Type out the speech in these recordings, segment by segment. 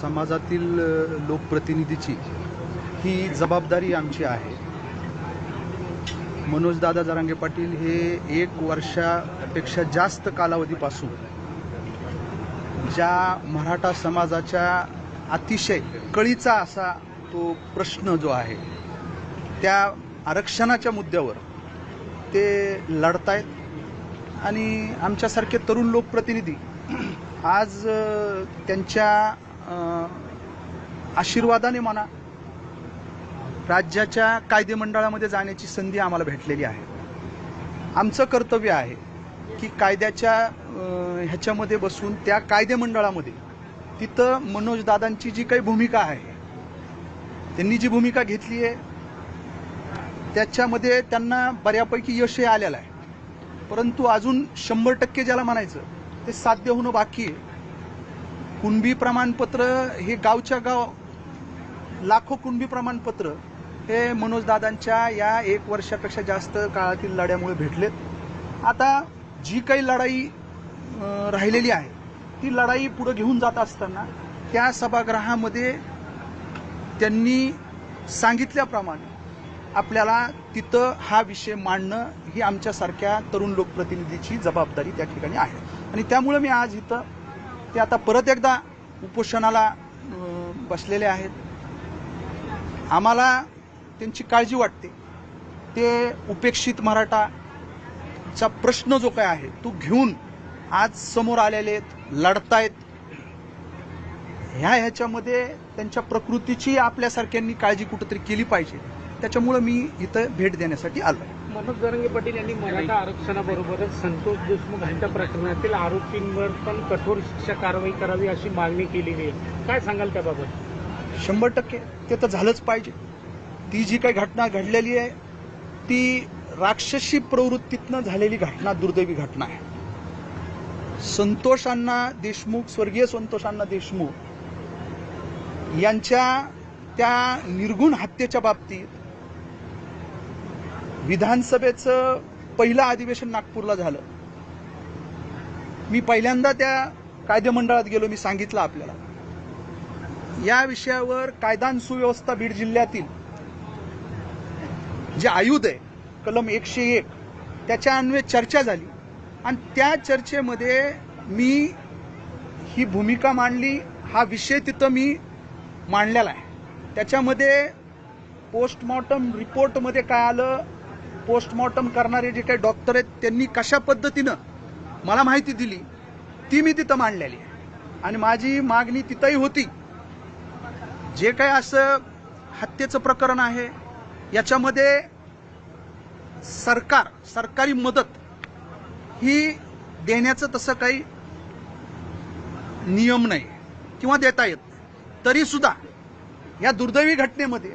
समाजातील लोकप्रतिनिधीची ही जबाबदारी आमची आहे. मनोजदादा जरांगे पाटील हे एक वर्षापेक्षा जास्त कालावधीपासून ज्या मराठा समाजाच्या अतिशय कळीचा असा तो प्रश्न जो आहे त्या आरक्षणाच्या मुद्द्यावर ते लढतायत आणि आमच्यासारखे तरुण लोकप्रतिनिधी आज त्यांच्या आशीर्वादाने म्हणा राज्याच्या कायदेमंडळामध्ये जाण्याची संधी आम्हाला भेटलेली आहे. आमचं कर्तव्य आहे की कायद्याच्या ह्याच्यामध्ये बसून त्या कायदेमंडळामध्ये तिथं मनोजदादांची जी काही भूमिका आहे त्यांनी जी भूमिका घेतली आहे त्याच्यामध्ये त्यांना बऱ्यापैकी यशही आलेलं आहे. परंतु अजून शंभर टक्के ज्याला म्हणायचं ते साध्य होणं बाकी आहे. कुणबी प्रमाणपत्र हे गावच्या गाव लाखो कुणबी प्रमाणपत्र हे मनोजदादांच्या या एक वर्षापेक्षा जास्त काळातील लढ्यामुळे भेटलेत. आता जी काही लढाई राहिलेली आहे ती लढाई पुढे घेऊन जात असताना त्या सभागृहामध्ये त्यांनी सांगितल्याप्रमाणे आपल्याला तिथं हा विषय मांडणं ही आमच्यासारख्या तरुण लोकप्रतिनिधीची जबाबदारी त्या ठिकाणी आहे. आणि त्यामुळे मी आज इथं ते आता परत एकदा उपोषणाला बसलेले आहेत. आम्हाला त्यांची काळजी वाटते. ते उपेक्षित मराठाचा प्रश्न जो काय आहे तो घेऊन आज समोर आलेले आहेत लढतायत. ह्या ह्याच्यामध्ये त्यांच्या प्रकृतीची आपल्यासारख्यांनी काळजी कुठंतरी केली पाहिजे. त्याच्यामुळं मी इथं भेट देण्यासाठी आलो मनोज जरंगे पाटील यांनी मराठा आरक्षणाबरोबरच संतोष देशमुख यांच्या प्रकरणातील आरोपींवर पण कठोर शिक्षा कारवाई करावी अशी मागणी केलेली आहे. काय सांगाल त्याबाबत? शंभर टक्के ते तर झालंच पाहिजे. ती जी काही घटना घडलेली आहे ती राक्षसी प्रवृत्तीतनं झालेली घटना दुर्दैवी घटना आहे. संतोषांना देशमुख स्वर्गीय संतोषांना देशमुख यांच्या त्या निर्गुण हत्येच्या बाबतीत विधानसभेचं पहिलं अधिवेशन नागपूरला झालं. मी पहिल्यांदा त्या कायदेमंडळात गेलो मी सांगितलं आपल्याला. या विषयावर कायदा सुव्यवस्था बीड जिल्ह्यातील जे आयुध आहे कलम एकशे एक त्याच्या अन्वये चर्चा झाली. आणि त्या चर्चेमध्ये मी ही भूमिका मांडली हा विषय तिथं मी मांडलेला आहे. त्याच्यामध्ये पोस्टमॉर्टम रिपोर्टमध्ये काय आलं पोस्टमॉर्टम करणारे जे काही डॉक्टर आहेत त्यांनी कशा पद्धतीनं मला माहिती दिली ती मी तिथं मांडलेली आहे. आणि माझी मागणी तिथंही होती जे काही असं हत्येचं प्रकरण आहे याच्यामध्ये सरकार सरकारी मदत ही देण्याचं तसं काही नियम नाही किंवा देता येत तरीसुद्धा या दुर्दैवी घटनेमध्ये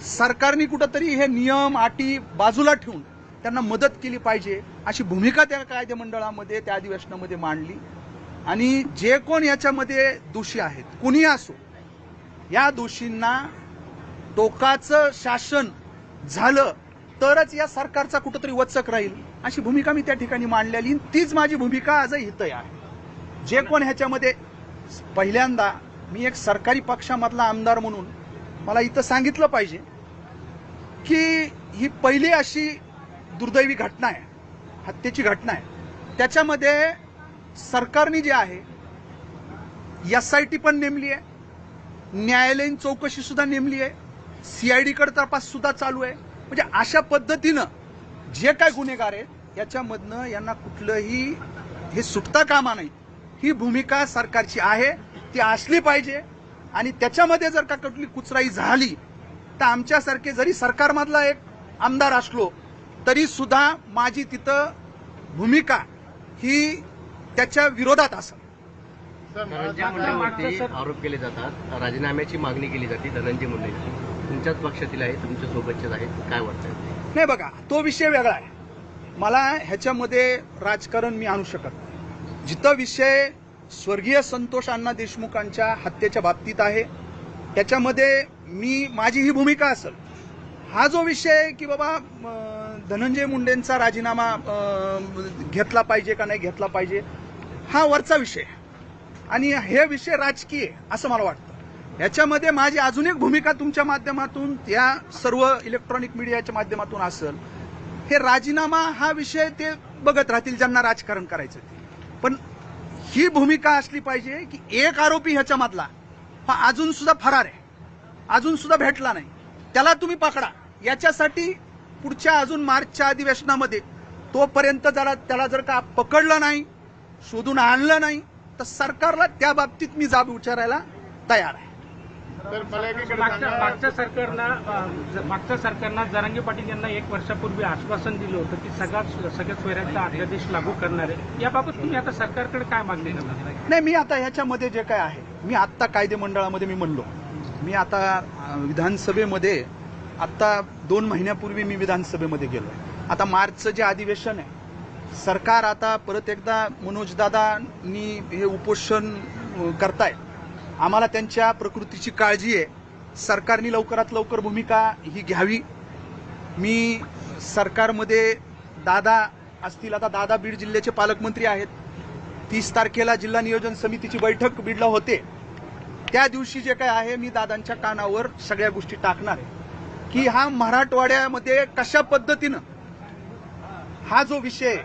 सरकारने कुठंतरी हे नियम अटी बाजूला ठेवून त्यांना मदत केली पाहिजे अशी भूमिका त्या कायदेमंडळामध्ये त्या अधिवेशनामध्ये मांडली. आणि जे कोण याच्यामध्ये दोषी आहेत कुणी असो या दोषींना टोकाचं शासन झालं तरच या सरकारचा कुठंतरी वचक राहील अशी भूमिका मी त्या ठिकाणी मांडलेली. आणि तीच माझी भूमिका आजही हितही आहे. जे कोण ह्याच्यामध्ये पहिल्यांदा मी एक सरकारी पक्षामधला आमदार म्हणून मला इथं सांगितलं पाहिजे की ही पहिली अशी दुर्दैवी घटना आहे हत्येची घटना आहे. त्याच्यामध्ये सरकारने जे आहे एस आय टी पण नेमली आहे न्यायालयीन चौकशी सुद्धा नेमली आहे सीआयडीकडे तपास सुद्धा चालू आहे. म्हणजे अशा पद्धतीनं जे काय गुन्हेगार आहेत याच्यामधनं यांना कुठलंही हे सुटता कामा नाही ही भूमिका सरकारची आहे ती असली पाहिजे. आणि त्याच्यामध्ये जर का कुठली कुचराई झाली तर आमच्यासारखे जरी सरकारमधला एक आमदार असलो तरी सुद्धा माझी तिथं भूमिका ही त्याच्या विरोधात असेल धनंजय मागचं मुंडेवरती सर- आरोप केले जातात राजीनाम्याची मागणी केली जाते धनंजय मुंडेंची. तुमच्याच पक्षातील आहे तुमच्या सोबतचेच आहेत काय वाटतंय? नाही बघा तो विषय वेगळा आहे. मला ह्याच्यामध्ये राजकारण मी आणू शकत नाही. जिथं विषय स्वर्गीय संतोष अण्णा देशमुखांच्या हत्येच्या बाबतीत आहे. त्याच्यामध्ये मी माझी ही भूमिका असेल. हा जो विषय आहे की बाबा धनंजय मुंडेंचा राजीनामा घेतला पाहिजे का नाही घेतला पाहिजे हा वरचा विषय आणि हे विषय राजकीय असं मला वाटतं. याच्यामध्ये माझी अजून एक भूमिका तुमच्या माध्यमातून या सर्व इलेक्ट्रॉनिक मीडियाच्या माध्यमातून असेल. हे राजीनामा हा विषय ते बघत राहतील ज्यांना राजकारण करायचं ते. पण ही भूमिका असली पाहिजे की एक आरोपी ह्याच्यामधला हा अजून सुद्धा फरार आहे. अजून सुद्धा भेटला नाही. त्याला तुम्ही पकडा. याच्यासाठी पुढच्या अजून मार्चच्या अधिवेशनामध्ये तोपर्यंत जरा त्याला जर का पकडलं नाही शोधून आणलं नाही तर सरकारला त्या बाबतीत मी जाब विचारायला तयार आहे. तर मला एकीकडे मागच्या सरकारनं मागच्या सरकारनं जरांगे पाटील यांना एक वर्षापूर्वी आश्वासन दिलं होतं की सगळ्या सगळ्या सोयऱ्यांचा अध्यादेश लागू करणार आहे. याबाबत तुम्ही आता सरकारकडे काय मागणी करणार? नाही मी आता ह्याच्यामध्ये जे काय आहे मी आत्ता कायदे मंडळामध्ये मी म्हणलो. मी आता विधानसभेमध्ये आत्ता दोन महिन्यापूर्वी मी विधानसभेमध्ये गेलो. आता मार्चचं जे अधिवेशन आहे सरकार आता परत एकदा मनोजदादांनी हे उपोषण करतायत. आम्हाला त्यांच्या प्रकृतीची काळजी आहे. सरकारने लवकरात लवकर भूमिका ही घ्यावी. मी सरकारमध्ये दादा असतील आता दादा बीड जिल्ह्याचे पालकमंत्री आहेत. तीस तारखेला जिल्हा नियोजन समितीची बैठक बीडला होते. त्या दिवशी जे काय आहे मी दादांच्या कानावर सगळ्या गोष्टी टाकणार आहे. की हा मराठवाड्यामध्ये कशा पद्धतीनं हा जो विषय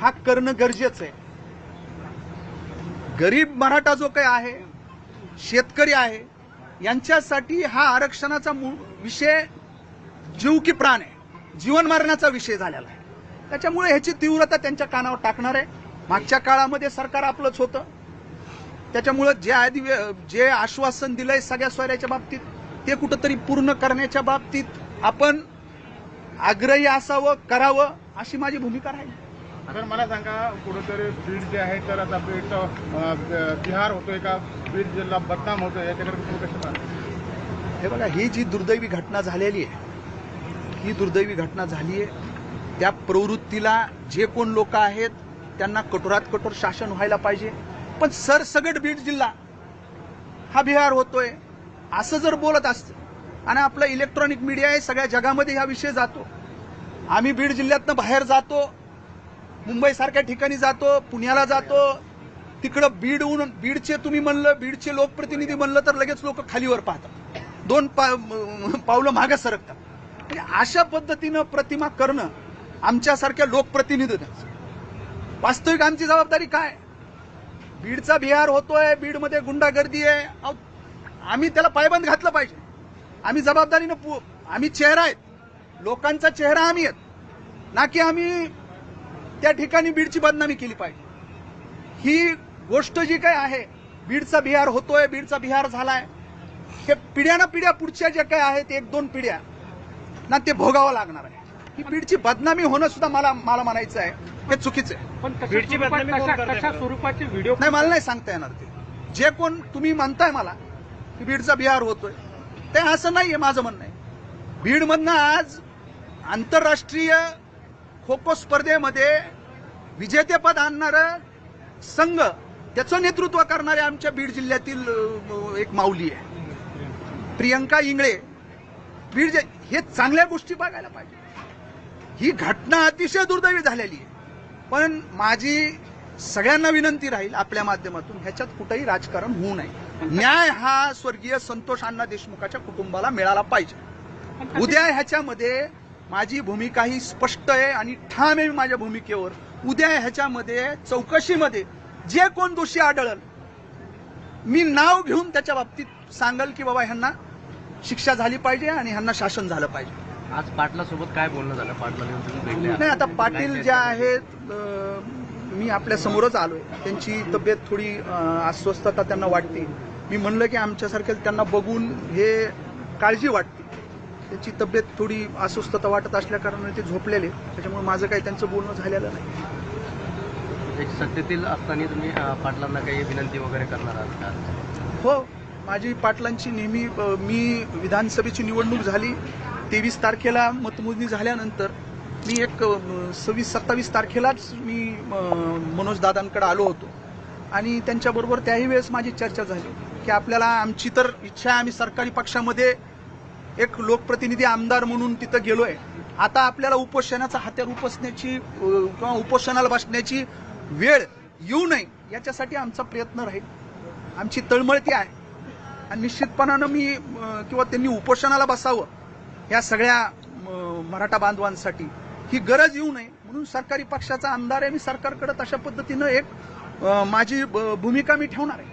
हा करणं गरजेचं आहे. गरीब मराठा जो काही आहे शेतकरी आहे यांच्यासाठी हा आरक्षणाचा मूळ विषय जीव की प्राण आहे. जीवन मारण्याचा विषय झालेला आहे. त्याच्यामुळे ह्याची तीव्रता त्यांच्या कानावर टाकणार आहे. मागच्या काळामध्ये सरकार आपलंच होतं. त्याच्यामुळं जे आधी जे आश्वासन दिलंय सगळ्या सोयऱ्याच्या बाबतीत ते कुठंतरी पूर्ण करण्याच्या बाबतीत आपण आग्रही असावं करावं अशी माझी भूमिका राहील. तर मला सांगा कुठेतरी बीड जे आहे तर आता बीड बिहार होतोय का? बीड जिल्हा बदनाम होतोय याच्याकडे कसं हे बघा ही जी दुर्दैवी घटना झालेली आहे ही दुर्दैवी घटना झाली आहे. त्या प्रवृत्तीला जे कोण लोक आहेत त्यांना कठोरात कठोर शासन व्हायला पाहिजे. पण सरसगट बीड जिल्हा हा बिहार होतोय. असं जर बोलत असतं आणि आपला इलेक्ट्रॉनिक मीडिया आहे सगळ्या जगामध्ये हा विषय जातो. आम्ही बीड जिल्ह्यातनं बाहेर जातो मुंबईसारख्या ठिकाणी जातो पुण्याला जातो तिकडं बीडहून बीडचे तुम्ही म्हणलं बीडचे लोकप्रतिनिधी म्हणलं तर लगेच लोक खालीवर पाहतात. दोन पा पावलं मागे सरकतात. म्हणजे अशा पद्धतीनं प्रतिमा करणं आमच्यासारख्या लोकप्रतिनिधीनं वास्तविक आमची जबाबदारी काय? बीडचा बिहार होतोय बीडमध्ये गुंडागर्दी आहे. अहो, आम्ही त्याला पायबंद घातलं पाहिजे. आम्ही जबाबदारीनं पु- आम्ही चेहरा आहेत. लोकांचा चेहरा आम्ही आहेत. ना की आम्ही त्या ठिकाणी बीडची बदनामी केली पाहिजे. ही गोष्ट जी काय आहे बीडचा बिहार होतोय बीडचा बिहार झालाय हे पिढ्याना पिढ्या पुढच्या ज्या काय आहेत एक दोन पिढ्या ना ते भोगावं लागणार आहे. ही बीडची बदनामी होणं सुद्धा मला मला म्हणायचं आहे. हे चुकीचं आहे. पण बीडची बदनामी कोण करतंय? स्वरूपाचे व्हिडिओ नाही मला नाही सांगता येणार ते. जे कोण तुम्ही म्हणताय मला की बीडचा बिहार होतोय ते असं नाहीये माझं म्हणणं आहे. बीडमधनं आज आंतरराष्ट्रीय खो खो स्पर्धेमध्ये विजेतेपद आणणारं संघ त्याचं नेतृत्व करणारे आमच्या बीड जिल्ह्यातील एक माऊली आहे. प्रियंका इंगळे. बीड हे चांगल्या गोष्टी बघायला पाहिजे. ही घटना अतिशय दुर्दैवी झालेली आहे. पण माझी सगळ्यांना विनंती राहील आपल्या माध्यमातून ह्याच्यात कुठेही राजकारण होऊ नये. न्याय हा स्वर्गीय संतोष अण्णा देशमुखाच्या कुटुंबाला मिळाला पाहिजे. उद्या ह्याच्यामध्ये माझी भूमिका ही स्पष्ट आहे आणि ठाम आहे माझ्या भूमिकेवर. उद्या ह्याच्यामध्ये चौकशीमध्ये जे कोण दोषी आढळल मी नाव घेऊन त्याच्या बाबतीत सांगल की बाबा ह्यांना शिक्षा झाली पाहिजे आणि ह्यांना शासन झालं पाहिजे. आज पाटला सोबत काय बोलणं झालं? पाटला नाही आता पाटील ज्या आहेत मी आपल्या समोरच आलोय. त्यांची तब्येत थोडी अस्वस्थता त्यांना वाटते. मी म्हणलं की आमच्यासारख्या त्यांना बघून हे काळजी वाटते. त्यांची तब्येत थोडी अस्वस्थता वाटत असल्या कारणाने ते झोपलेले. त्याच्यामुळे माझं काही त्यांचं बोलणं झालेलं नाही. एक सत्तेतील असताना तुम्ही पाटलांना काही विनंती वगैरे करणार आहात का? हो माझी पाटलांची नेहमी अ, मी विधानसभेची निवडणूक झाली तेवीस तारखेला मतमोजणी झाल्यानंतर मी एक सव्वीस सत्तावीस तारखेलाच मी मनोज दादांकडे आलो होतो. आणि त्यांच्याबरोबर त्याही वेळेस माझी चर्चा झाली की आपल्याला आमची तर इच्छा आहे आम्ही सरकारी पक्षामध्ये एक लोकप्रतिनिधी आमदार म्हणून तिथं गेलोय. आता आपल्याला उपोषणाचा हात्यार उपसण्याची किंवा उपोषणाला बसण्याची वेळ येऊ नये याच्यासाठी आमचा प्रयत्न राहील. आमची तळमळती आहे. आणि निश्चितपणानं मी किंवा त्यांनी उपोषणाला बसावं या सगळ्या मराठा बांधवांसाठी. ही गरज येऊ नये. म्हणून सरकारी पक्षाचा आमदार आहे मी सरकारकडे तशा पद्धतीनं एक माझी ब- भूमिका मी ठेवणार आहे.